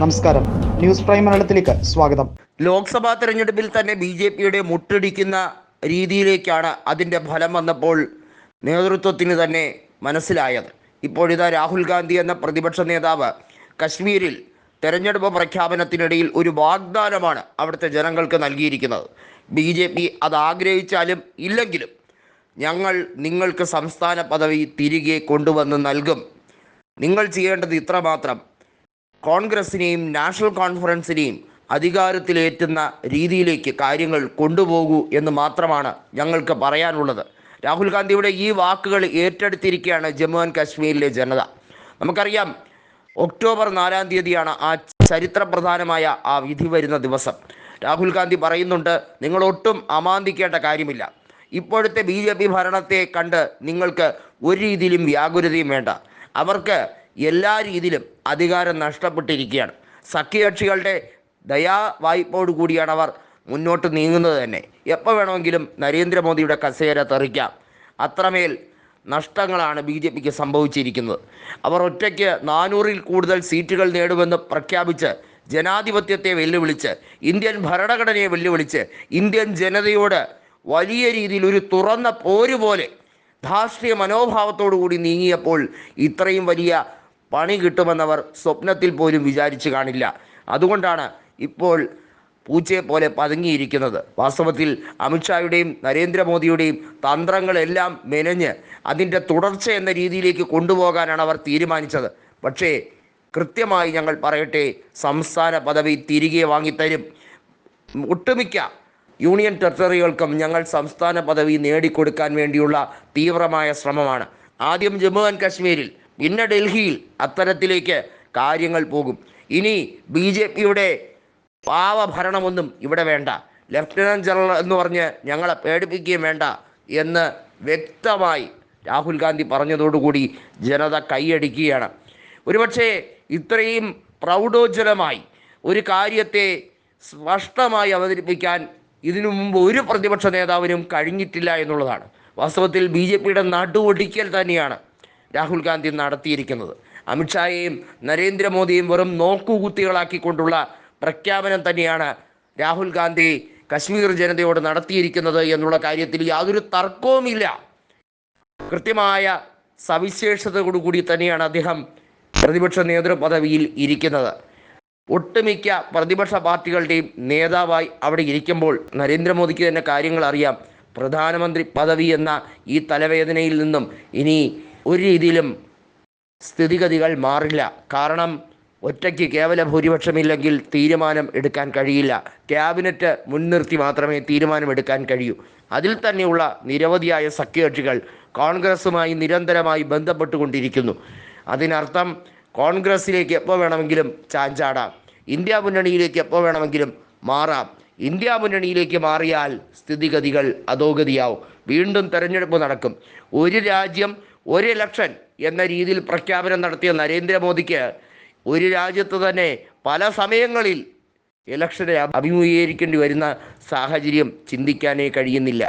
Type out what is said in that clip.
നമസ്കാരം. News prime മലയാളത്തിലേക്ക് സ്വാഗതം. ലോക്സഭാ തെരഞ്ഞെടുപ്പിൽ തന്നെ ബി ജെ പിയുടെ മുട്ടടിക്കുന്ന രീതിയിലേക്കാണ് അതിന്റെ ഫലം വന്നപ്പോൾ നേതൃത്വത്തിന് തന്നെ മനസ്സിലായത്. ഇപ്പോഴിതാ രാഹുൽ ഗാന്ധി എന്ന പ്രതിപക്ഷ നേതാവ് കശ്മീരിൽ തെരഞ്ഞെടുപ്പ് പ്രഖ്യാപനത്തിനിടയിൽ ഒരു വാഗ്ദാനമാണ് അവിടുത്തെ ജനങ്ങൾക്ക് നൽകിയിരിക്കുന്നത്. ബി ജെ പി അത് ആഗ്രഹിച്ചാലും ഇല്ലെങ്കിലും ഞങ്ങൾ നിങ്ങൾക്ക് സംസ്ഥാന പദവി തിരികെ കൊണ്ടുവന്ന് നൽകും. നിങ്ങൾ ചെയ്യേണ്ടത് ഇത്രമാത്രം. കോൺഗ്രസിനെയും നാഷണൽ കോൺഫറൻസിനെയും അധികാരത്തിലേറ്റുന്ന രീതിയിലേക്ക് കാര്യങ്ങൾ കൊണ്ടുപോകൂ എന്ന് മാത്രമാണ് ഞങ്ങൾക്ക് പറയാനുള്ളത്. രാഹുൽ ഗാന്ധിയുടെ ഈ വാക്കുകൾ ഏറ്റെടുത്തിരിക്കുകയാണ് ജമ്മു ആൻഡ് കാശ്മീരിലെ ജനത. നമുക്കറിയാം ഒക്ടോബർ നാലാം തീയതിയാണ് ആ ചരിത്രപ്രധാനമായ ആ വിധി വരുന്ന ദിവസം. രാഹുൽ ഗാന്ധി പറയുന്നുണ്ട് നിങ്ങൾ ഒട്ടും അമാന്തിക്കേണ്ട കാര്യമില്ല. ഇപ്പോഴത്തെ ബി ഭരണത്തെ കണ്ട് നിങ്ങൾക്ക് ഒരു രീതിയിലും വ്യാകുലതയും വേണ്ട. അവർക്ക് എല്ലാ രീതിയിലും അധികാരം നഷ്ടപ്പെട്ടിരിക്കുകയാണ്. സഖ്യകക്ഷികളുടെ ദയാ വായ്പോടു കൂടിയാണ് അവർ മുന്നോട്ട് നീങ്ങുന്നത് തന്നെ. എപ്പോൾ വേണമെങ്കിലും നരേന്ദ്രമോദിയുടെ കസേര തെറിക്കാം. അത്രമേൽ നഷ്ടങ്ങളാണ് ബി ജെ പിക്ക് സംഭവിച്ചിരിക്കുന്നത്. അവർ ഒറ്റയ്ക്ക് നാനൂറിൽ കൂടുതൽ സീറ്റുകൾ നേടുമെന്ന് പ്രഖ്യാപിച്ച് ജനാധിപത്യത്തെ വെല്ലുവിളിച്ച് ഇന്ത്യൻ ഭരണഘടനയെ വെല്ലുവിളിച്ച് ഇന്ത്യൻ ജനതയോട് വലിയ രീതിയിൽ ഒരു തുറന്ന പോര് പോലെ ധാർഷ്ട്രീയ മനോഭാവത്തോടു കൂടി നീങ്ങിയപ്പോൾ ഇത്രയും വലിയ പണി കിട്ടുമെന്നവർ സ്വപ്നത്തിൽ പോലും വിചാരിച്ചു കാണില്ല. അതുകൊണ്ടാണ് ഇപ്പോൾ പൂച്ചയെ പോലെ പതുങ്ങിയിരിക്കുന്നത്. വാസ്തവത്തിൽ അമിത്ഷായുടെയും നരേന്ദ്രമോദിയുടെയും തന്ത്രങ്ങളെല്ലാം മെനഞ്ഞ് അതിന്റെ തുടർച്ച എന്ന രീതിയിലേക്ക് കൊണ്ടുപോകാനാണ് അവർ തീരുമാനിച്ചത്. പക്ഷേ കൃത്യമായി ഞങ്ങൾ പറയട്ടെ സംസ്ഥാന പദവി തിരികെ വാങ്ങിത്തരും. ഒട്ടുമിക്ക യൂണിയൻ ടെറിട്ടറികൾക്കും ഞങ്ങൾ സംസ്ഥാന പദവി നേടിക്കൊടുക്കാൻ വേണ്ടിയുള്ള തീവ്രമായ ശ്രമമാണ്. ആദ്യം ജമ്മു ആൻഡ് കാശ്മീരിൽ പിന്നെ ഡൽഹിയിൽ അത്തരത്തിലേക്ക് കാര്യങ്ങൾ പോകും. ഇനി ബി ജെ പിയുടെ പാവഭരണമൊന്നും ഇവിടെ വേണ്ട. ലഫ്റ്റനന്റ് ജനറൽ എന്ന് പറഞ്ഞ് ഞങ്ങളെ പേടിപ്പിക്കുകയും വേണ്ട എന്ന് വ്യക്തമായി രാഹുൽ ഗാന്ധി പറഞ്ഞതോടുകൂടി ജനത കൈയടിക്കുകയാണ്. ഒരുപക്ഷേ ഇത്രയും പ്രൗഢോജ്വലമായി ഒരു കാര്യത്തെ സ്പഷ്ടമായി അവതരിപ്പിക്കാൻ ഇതിനു മുമ്പ് ഒരു പ്രതിപക്ഷ നേതാവിനും കഴിഞ്ഞിട്ടില്ല എന്നുള്ളതാണ്. വാസ്തവത്തിൽ ബി ജെ പിയുടെ നടുവൊടിക്കൽ തന്നെയാണ്. രാഹുൽ ഗാന്ധി നടത്തിയിരിക്കുന്നത്. അമിത്ഷായെയും നരേന്ദ്രമോദിയും വെറും നോക്കുകുത്തികളാക്കിക്കൊണ്ടുള്ള പ്രഖ്യാപനം തന്നെയാണ് രാഹുൽ ഗാന്ധി കശ്മീർ ജനതയോട് നടത്തിയിരിക്കുന്നത് എന്നുള്ള കാര്യത്തിൽ യാതൊരു തർക്കവുമില്ല. കൃത്യമായ സവിശേഷതയോടുകൂടി തന്നെയാണ് അദ്ദേഹം പ്രതിപക്ഷ നേതൃപദവിയിൽ ഇരിക്കുന്നത്. ഒട്ടുമിക്ക പ്രതിപക്ഷ പാർട്ടികളുടെയും നേതാവായി അവിടെ ഇരിക്കുമ്പോൾ നരേന്ദ്രമോദിക്ക് തന്നെ കാര്യങ്ങൾ അറിയാം. പ്രധാനമന്ത്രി പദവി എന്ന ഈ തലവേദനയിൽ നിന്നും ഇനി ഒരു രീതിയിലും സ്ഥിതിഗതികൾ മാറില്ല. കാരണം ഒറ്റയ്ക്ക് കേവല ഭൂരിപക്ഷമില്ലെങ്കിൽ തീരുമാനം എടുക്കാൻ കഴിയില്ല. ക്യാബിനറ്റ് മുൻനിർത്തി മാത്രമേ തീരുമാനം എടുക്കാൻ കഴിയൂ. അതിൽ തന്നെയുള്ള നിരവധിയായ സഖ്യകക്ഷികൾ കോൺഗ്രസുമായി നിരന്തരമായി ബന്ധപ്പെട്ടുകൊണ്ടിരിക്കുന്നു. അതിനർത്ഥം കോൺഗ്രസിലേക്ക് എപ്പോൾ വേണമെങ്കിലും ചാഞ്ചാടാം. ഇന്ത്യ മുന്നണിയിലേക്ക് എപ്പോൾ വേണമെങ്കിലും മാറാം. ഇന്ത്യ മുന്നണിയിലേക്ക് മാറിയാൽ സ്ഥിതിഗതികൾ അധോഗതിയാവും. വീണ്ടും തെരഞ്ഞെടുപ്പ് നടക്കും. ഒരു രാജ്യം ഒരു ഇലക്ഷൻ എന്ന രീതിയിൽ പ്രഖ്യാപനം നടത്തിയ നരേന്ദ്രമോദിക്ക് ഒരു രാജ്യത്ത് തന്നെ പല സമയങ്ങളിൽ ഇലക്ഷനെ അഭിമുഖീകരിക്കേണ്ടി വരുന്ന സാഹചര്യം ചിന്തിക്കാനേ കഴിയുന്നില്ല.